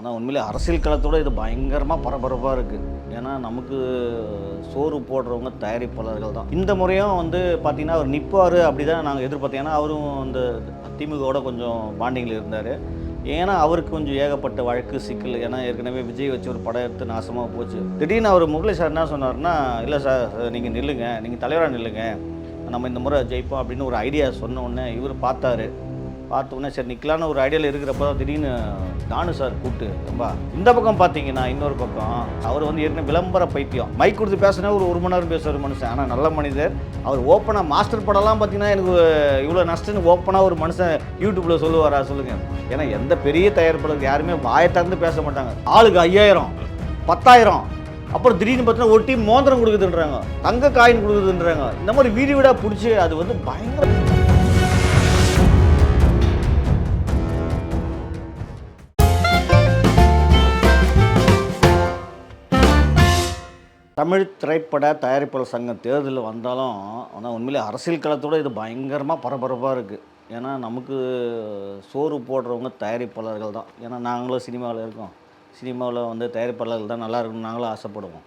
ஆனால் உண்மையிலே அரசியல் களத்தோட இது பயங்கரமாக பரபரப்பாக இருக்குது ஏன்னா நமக்கு சோறு போடுறவங்க தயாரிப்பாளர்கள் தான். இந்த முறையும் வந்து பார்த்தீங்கன்னா அவர் நிற்பார் அப்படி தான் நாங்கள் எதிர்பார்த்தோம். ஏன்னா அவரும் அந்த திமுகவோட கொஞ்சம் பாண்டிங்கில் இருந்தார். ஏன்னா அவருக்கு கொஞ்சம் ஏகப்பட்ட வழக்கு சிக்கல் ஏன்னா ஏற்கனவே விஜய் வச்சு ஒரு படம் எடுத்து நாசமாக போச்சு. திடீர்னு அவர் முகலை சார் என்ன சொன்னார்னா இல்லை சார் நீங்கள் நில்லுங்க. நீங்கள் தலைவராக நில்லுங்க. நம்ம இந்த முறை ஜெயிப்போம் அப்படின்னு ஒரு ஐடியா சொன்ன உடனே இவர் பார்த்தாரு. பார்த்தோன்னே சரி நிற்கலான்னு ஒரு ஐடியாவில் இருக்கிறப்ப தான் திடீர்னு தானு சார் கூப்பிட்டு ரொம்ப இந்த பக்கம் பார்த்தீங்கன்னா இன்னொரு பக்கம் அவர் வந்து ஏற்கனவே விளம்பர பைத்தியம். மைக் கொடுத்து பேசினா ஒரு ஒரு மணி நேரம் பேசுவார் மனுஷன். ஆனால் நல்ல மனிதர். அவர் ஓப்பனாக மாஸ்டர் படம்லாம் பார்த்தீங்கன்னா எனக்கு இவ்வளோ நஷ்டம்னு ஓப்பனாக ஒரு மனுஷன் யூடியூப்பில் சொல்லுவாரா சொல்லுங்கள் ஏன்னா எந்த பெரிய தயாரிப்பாளருக்கு யாருமே வாயை திறந்து பேச மாட்டாங்க. ஆளுக்கு ஐயாயிரம் பத்தாயிரம். அப்புறம் திடீர்னு பார்த்தீங்கன்னா ஒரு டீம் கொடுக்குதுன்றாங்க. தங்க காயின் கொடுக்குதுன்றாங்க. இந்த மாதிரி வீடு வீடாக பிடிச்சி அது வந்து பயங்கர தமிழ் திரைப்பட தயாரிப்பாளர் சங்கம் தேர்தலில் வந்தாலும் ஆனால் உண்மையிலே அரசியல் களத்தோடு இது பயங்கரமாக பரபரப்பாக இருக்குது ஏன்னா நமக்கு சோறு போடுறவங்க தயாரிப்பாளர்கள் தான். ஏன்னா நாங்களும் சினிமாவில் இருக்கோம். சினிமாவில் வந்து தயாரிப்பாளர்கள் தான் நல்லா இருக்கணும்னு நாங்களும் ஆசைப்படுவோம்.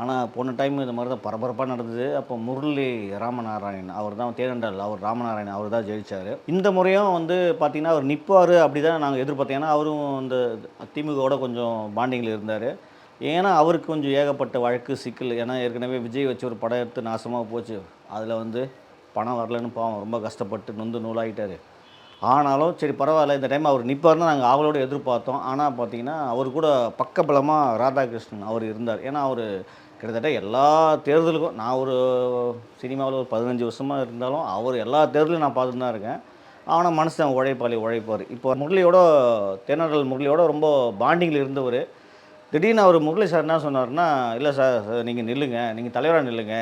ஆனால் போன டைம் இந்த மாதிரி தான் பரபரப்பாக நடந்தது. அப்போ முரளி ராமநாராயணன் அவர் தான் தேனண்டல் அவர் ராமநாராயணன் அவர் தான் ஜெயிச்சார். இந்த முறையும் வந்து பார்த்திங்கன்னா அவர் நிற்பார் அப்படி தான் நாங்கள் எதிர்பார்த்தோம். ஏன்னா அவரும் இந்த திமுகவோட கொஞ்சம் பாண்டிங்கில் இருந்தார். ஏன்னா அவருக்கு கொஞ்சம் ஏகப்பட்ட வழக்கு சிக்கல். ஏன்னா ஏற்கனவே விஜய் வச்சு ஒரு படம் எடுத்து நாசமாக போச்சு. அதில் வந்து பணம் வரலன்னு பாவம் ரொம்ப கஷ்டப்பட்டு நொந்து நூலாகிட்டார் ஆனாலும் சரி பரவாயில்ல இந்த டைம் அவர் நிற்பார்னு நாங்கள் அவளோட எதிர்பார்த்தோம். ஆனால் பார்த்தீங்கன்னா அவர் கூட பக்கபலமாக ராதாகிருஷ்ணன் அவர் இருந்தார். ஏன்னா அவர் கிட்டத்தட்ட எல்லா தேர்தலுக்கும் நான் ஒரு சினிமாவில் ஒரு பதினஞ்சு வருஷமாக இருந்தாலும் அவர் எல்லா தேர்தலையும் நான் பார்த்துட்டு தான் இருக்கேன். ஆனால் மனுஷன் உழைப்பாளி உழைப்பார். இப்போ முரளியோட தென்னரல் முரளியோட ரொம்ப பாண்டிங்கில் இருந்தவர். திடீர்னு அவர் முரளி சார் என்ன சொன்னார்னா இல்லை சார் நீங்கள் நில்லுங்க நீங்கள் தலைவராக நில்லுங்க.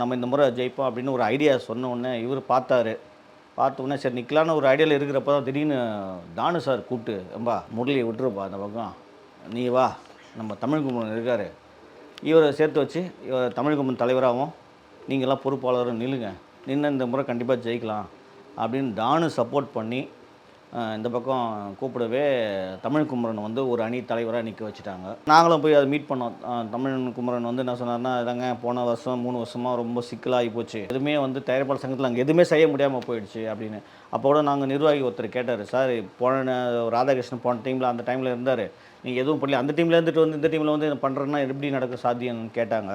நம்ம இந்த முறை ஜெயிப்போம் அப்படின்னு ஒரு ஐடியா சொன்னோடனே இவர் பார்த்தாரு. பார்த்த உடனே சரி நிற்கலான்னு ஒரு ஐடியாவில் இருக்கிறப்ப தான் திடீர்னு தானு சார் கூப்பிட்டு ரொம்ப முரளியை விட்டுருப்பா அந்த பக்கம். நீ வா நம்ம தமிழ் கும்பன் இருக்கார். இவரை சேர்த்து வச்சு இவர் தமிழ் கும்பன் தலைவராகவும் நீங்களாம் பொறுப்பாளரும் நில்லுங்க. நின்று இந்த முறை கண்டிப்பாக ஜெயிக்கலாம் அப்படின்னு தானு சப்போர்ட் பண்ணி இந்த பக்கம் கூப்பிடவே தமிழ் குமரன் வந்து ஒரு அணி தலைவராக நிற்க வச்சுட்டாங்க. நாங்களும் போய் அதை மீட் பண்ணோம். தமிழ் குமரன் வந்து என்ன சொன்னார்னா இதாங்க போன வருஷம் மூணு வருஷமாக ரொம்ப சிக்கலாகி போச்சு. எதுவுமே வந்து தயாரிப்பாளர் சங்கத்தில் அங்கே எதுவுமே செய்ய முடியாமல் போயிடுச்சு அப்படின்னு. அப்போ கூட நாங்கள் நிர்வாகி ஒருத்தர் கேட்டார் சார் போன ராதாகிருஷ்ணன் போன டீமில் அந்த டைமில் இருந்தார். நீங்கள் எதுவும் பண்ணல. அந்த டீமில் இருந்துட்டு வந்து இந்த டீமில் வந்து பண்ணுறேன்னா எப்படி நடக்க சாத்தியம்னு கேட்டாங்க.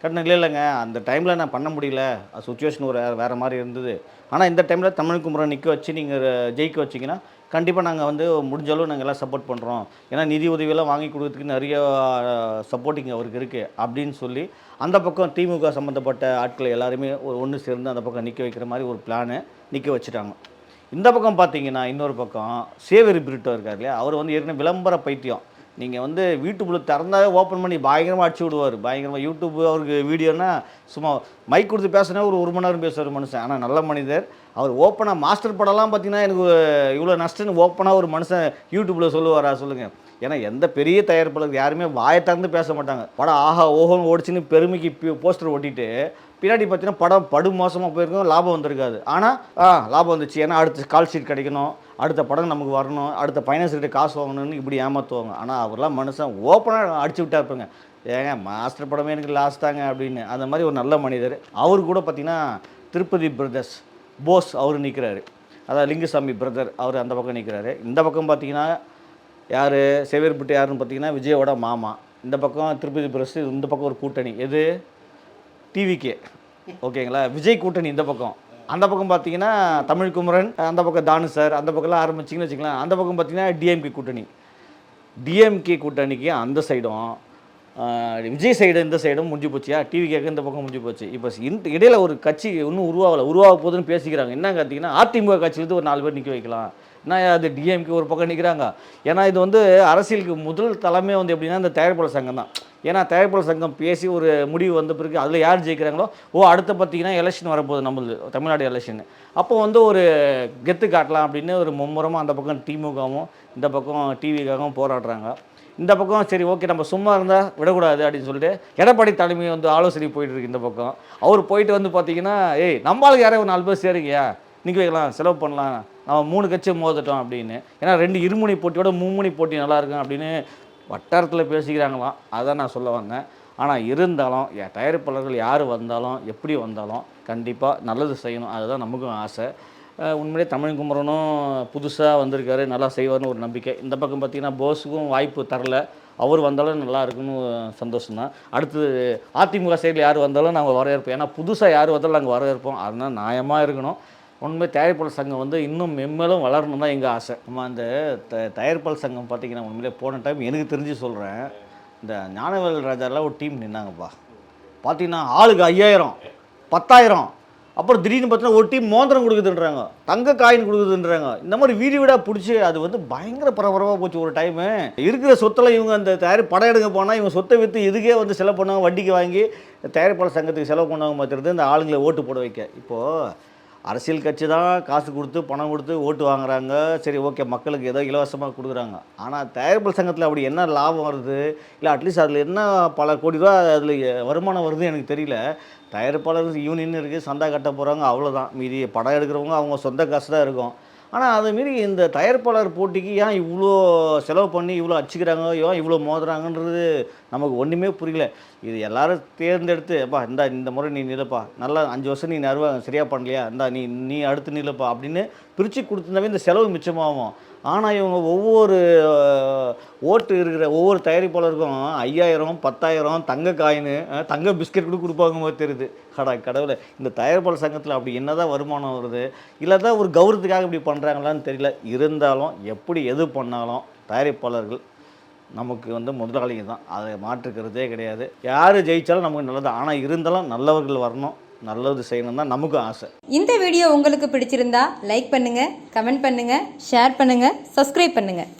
கட்டணம் இல்லை இல்லைங்க. அந்த டைமில் நான் பண்ண முடியல. சுச்சுவேஷன் ஒரு வேறு வேறு மாதிரி இருந்தது. ஆனால் இந்த டைமில் தமிழ் குமரன் நிற்க வச்சு நீங்கள் ஜெயிக்க வச்சிங்கன்னா கண்டிப்பாக நாங்கள் வந்து முடிஞ்ச அளவு நாங்கள் எல்லாம் சப்போர்ட் பண்ணுறோம் ஏன்னா நிதி உதவியெல்லாம் வாங்கி கொடுக்கறதுக்கு நிறைய சப்போர்ட்டிங் அவருக்கு இருக்குது அப்படின்னு சொல்லி அந்த பக்கம் திமுக சம்மந்தப்பட்ட ஆட்களை எல்லாருமே ஒரு ஒன்று சேர்ந்து அந்த பக்கம் நிற்க வைக்கிற மாதிரி ஒரு பிளானு நிற்க வச்சுட்டாங்க. இந்த பக்கம் பார்த்தீங்கன்னா இன்னொரு பக்கம் சேவரி பிரிட்டோ இருக்கார் இல்லையா? அவர் வந்து ஏற்கனவே விளம்பர பைத்தியம். நீங்கள் வந்து வீட்டுக்குள்ளே திறந்தாவே ஓப்பன் பண்ணி பயங்கரமாக அடிச்சு விடுவார். பயங்கரமாக யூடியூப் அவருக்கு வீடியோனா சும்மா மைக் கொடுத்து பேசினா ஒரு ஒரு மணி நேரம் பேசுவார் மனுஷன். ஆனால் நல்ல மனிதர். அவர் ஓப்பனாக மாஸ்டர் படம்லாம் பார்த்தீங்கன்னா எனக்கு இவ்வளோ நஷ்டம்னு ஓப்பனாக ஒரு மனுஷன் யூடியூப்பில் சொல்லுவாரா சொல்லுங்கள் ஏன்னா எந்த பெரிய தயாரிப்பாளர் யாருமே வாயை திறந்து பேச மாட்டாங்க. படம் ஆஹா ஓஹோன்னு ஓடிச்சுன்னு பெருமைக்கு போஸ்டர் ஓட்டிட்டு பின்னாடி பார்த்தீங்கன்னா படம் படு மோசமாக போயிருக்கும் லாபம் வந்திருக்காது. ஆனால் ஆ லாபம் வந்துச்சு. ஏன்னா அடுத்த கால் ஷீட் கிடைக்கணும் அடுத்த படம் நமக்கு வரணும் அடுத்த ஃபைனான்ஸ் கிட்ட காசு வாங்கணும்னு இப்படி ஏமாற்றுவாங்க ஆனால் அவர்லாம் மனுஷன் ஓப்பனாக அடிச்சு விட்டா இருப்பாங்க. ஏங்க மாஸ்டர் படமே எனக்கு லாஸ்ட் தாங்க அப்படின்னு. அந்த மாதிரி ஒரு நல்ல மனிதர். அவர் கூட பார்த்தீங்கன்னா திருப்பதி பிரதர்ஸ் போஸ் அவர் நிற்கிறாரு அதாவது லிங்குசாமி பிரதர் அவர் அந்த பக்கம் நிற்கிறாரு இந்த பக்கம் பார்த்தீங்கன்னா யார்? சேவியர்பட்டு யாருன்னு பார்த்தீங்கன்னா விஜயோட மாமா. இந்த பக்கம் திருப்பதி பிரஸ் இந்த பக்கம் ஒரு கூட்டணி. எது? டிவிகே ஓகேங்களா? விஜய் கூட்டணி இந்த பக்கம். அந்த பக்கம் பார்த்தீங்கன்னா தமிழ் குமரன் அந்த பக்கம் தானு சார் அந்த பக்கம்லாம் ஆரம்பிச்சிங்கன்னு வச்சுக்கலாம். அந்த பக்கம் பார்த்தீங்கன்னா டிஎம்கே கூட்டணி. டிஎம்கே கூட்டணிக்கு அந்த சைடும் விஜய் சைடு இந்த சைடும் முடிஞ்சு போச்சியா? டிவி கேட்க இந்த பக்கம் முடிஞ்சு போச்சு. இப்போ இந்த இடையில ஒரு கட்சி இன்னும் உருவாகலை உருவாக போகுதுன்னு பேசிக்கிறாங்க. என்ன பார்த்தீங்கன்னா அதிமுக கட்சியிலேருந்து ஒரு நாலு பேர் நிற்க வைக்கலாம். என்ன அது டிஎம்கே ஒரு பக்கம் நிற்கிறாங்க ஏன்னா இது வந்து அரசியலுக்கு முதல் தலைமை வந்து எப்படின்னா இந்த தயாரிப்பாளர் சங்கம் தான். ஏன்னா தயாரிப்பாளர் சங்கம் பேசி ஒரு முடிவு வந்த பிறகு அதில் யார் ஜெயிக்கிறாங்களோ ஓ அடுத்து பார்த்தீங்கன்னா எலெக்ஷன் வரப்போகுது நம்மளுது தமிழ்நாடு எலெக்ஷன் அப்போ வந்து ஒரு கெத்து காட்டலாம் அப்படின்னு ஒரு மும்முரமாக அந்த பக்கம் திமுகவும் இந்த பக்கம் டிவிக்காகவும் போராடுறாங்க. இந்த பக்கம் சரி ஓகே நம்ம சும்மா இருந்தால் விடக்கூடாது அப்படின்னு சொல்லிட்டு எடப்பாடி தலைமை வந்து ஆலோசனை போயிட்டு இருக்கு இந்த பக்கம். அவர் போயிட்டு வந்து பார்த்தீங்கன்னா ஏய் நம்மளுக்கு யாரோ ஒரு நாலு பேர் சேருங்கயா நிற்க வைக்கலாம் செலவு பண்ணலாம் நம்ம மூணு கட்சி மோதட்டோம் அப்படின்னு. ஏன்னா ரெண்டு இருமுனை போட்டியோட மும்முனை போட்டி நல்லாயிருக்கும் அப்படின்னு வட்டாரத்தில் பேசிக்கிறாங்களாம். அதான் நான் சொல்ல வந்தேன். ஆனால் இருந்தாலும் என் தயாரிப்பாளர்கள் யார் வந்தாலும் எப்படி வந்தாலும் கண்டிப்பாக நல்லது செய்யணும். அதுதான் நமக்கும் ஆசை. உண்மையிலே தமிழ் குமரனும் புதுசாக வந்திருக்காரு. நல்லா செய்வார்னு ஒரு நம்பிக்கை. இந்த பக்கம் பார்த்திங்கன்னா போஸுக்கும் வாய்ப்பு தரல. அவர் வந்தாலும் நல்லா இருக்குன்னு சந்தோஷம் தான். அடுத்தது அதிமுக சைடில் யார் வந்தாலும் நாங்கள் வரவேற்போம். ஏன்னா புதுசாக யார் வந்தாலும் நாங்கள் வரவேற்போம். அதனால் நியாயமாக இருக்கணும். உண்மை தயாரிப்பாளர் சங்கம் வந்து இன்னும் மென்மேலும் வளரணும் தான் எங்கள் ஆசை. நம்ம அந்த த தயாரிப்பாளர் சங்கம் பார்த்தீங்கன்னா உண்மையிலே போன டைம் எனக்கு தெரிஞ்சு சொல்கிறேன் இந்த ஞானவேல் ராஜாலாம் ஒரு டீம் நின்னாங்கப்பா. பார்த்தீங்கன்னா ஆளுக்கு ஐயாயிரம் பத்தாயிரம் அப்புறம் திடீர்னு பார்த்தீங்கன்னா ஒரு டீம் மோந்திரம் கொடுக்குதுன்றாங்க தங்க காயின் கொடுக்குதுன்றாங்க. இந்த மாதிரி வீடு வீடாக பிடிச்சி அது வந்து பயங்கர பரபரப்பாக போச்சு ஒரு டைமு இருக்கிற சொத்தில் இவங்க அந்த தயாரி படம் எடுக்க போனால் இவங்க சொத்தை விற்று இதுக்கே வந்து செலவு பண்ணுவாங்க வட்டிக்கு வாங்கி தயாரிப்பாளர் சங்கத்துக்கு செலவு பண்ணுவாங்க மாத்திரது இந்த ஆளுங்களை ஓட்டு போட வைக்க. இப்போது அரசியல் கட்சி தான் காசு கொடுத்து பணம் கொடுத்து ஓட்டு வாங்குறாங்க. சரி ஓகே மக்களுக்கு ஏதோ இலவசமாக கொடுக்குறாங்க. ஆனால் தயாரிப்பு சங்கத்தில் அப்படி என்ன லாபம் வருது? இல்லை அட்லீஸ்ட் அதில் என்ன பல கோடி ரூபா அதில் வருமானம் வருது எனக்கு தெரியல. தயாரிப்பாளர் யூனியன் இருக்குது சந்தா கட்ட போகிறாங்க அவ்வளோதான் மீதி படம் எடுக்கிறவங்க அவங்க சொந்த காசு தான் இருக்கும். ஆனால் அதை மீறி இந்த தயாரிப்பாளர் போட்டிக்கு ஏன் இவ்வளோ செலவு பண்ணி இவ்வளோ அடிச்சுக்கிறாங்க? ஏன் இவ்வளோ மோதுறாங்கன்றது நமக்கு ஒன்றுமே புரியல. இது எல்லாரும் தேர்ந்தெடுத்து அப்பா இந்த இந்த முறை நீ நிலப்பா நல்லா அஞ்சு வருஷம் நீ நறுவா சரியாக பண்ணலையா? இந்தா நீ நீ அடுத்து நிலப்பா அப்படின்னு பிரித்து கொடுத்துருந்தாவே இந்த செலவு மிச்சமாகும். ஆனால் இவங்க ஒவ்வொரு ஓட்டு இருக்கிற ஒவ்வொரு தயாரிப்பாளருக்கும் ஐயாயிரம் பத்தாயிரம் தங்க காயின் தங்க பிஸ்கட் கூட கொடுப்பாங்க மாதிரி தெரியுது. கடா கடவுளை. இந்த தயாரிப்பாளர் சங்கத்தில் அப்படி என்னதான் வருமானம் வருது? இல்லை தான் ஒரு கௌரவத்துக்காக இப்படி பண்ணுறாங்களான்னு தெரியல. இருந்தாலும் எப்படி எது பண்ணாலும் தயாரிப்பாளர்கள் நமக்கு வந்து முதலாளிங்க தான். அதை மாற்றுக்கிறதே கிடையாது. யார் ஜெயித்தாலும் நமக்கு நல்லது. ஆனால் இருந்தாலும் நல்லவர்கள் வரணும். நல்லது செய்யணும் தான் நமக்கும் ஆசை. இந்த வீடியோ உங்களுக்கு பிடிச்சிருந்தா லைக் பண்ணுங்கள் கமெண்ட் பண்ணுங்கள் ஷேர் பண்ணுங்கள் சப்ஸ்கிரைப் பண்ணுங்கள்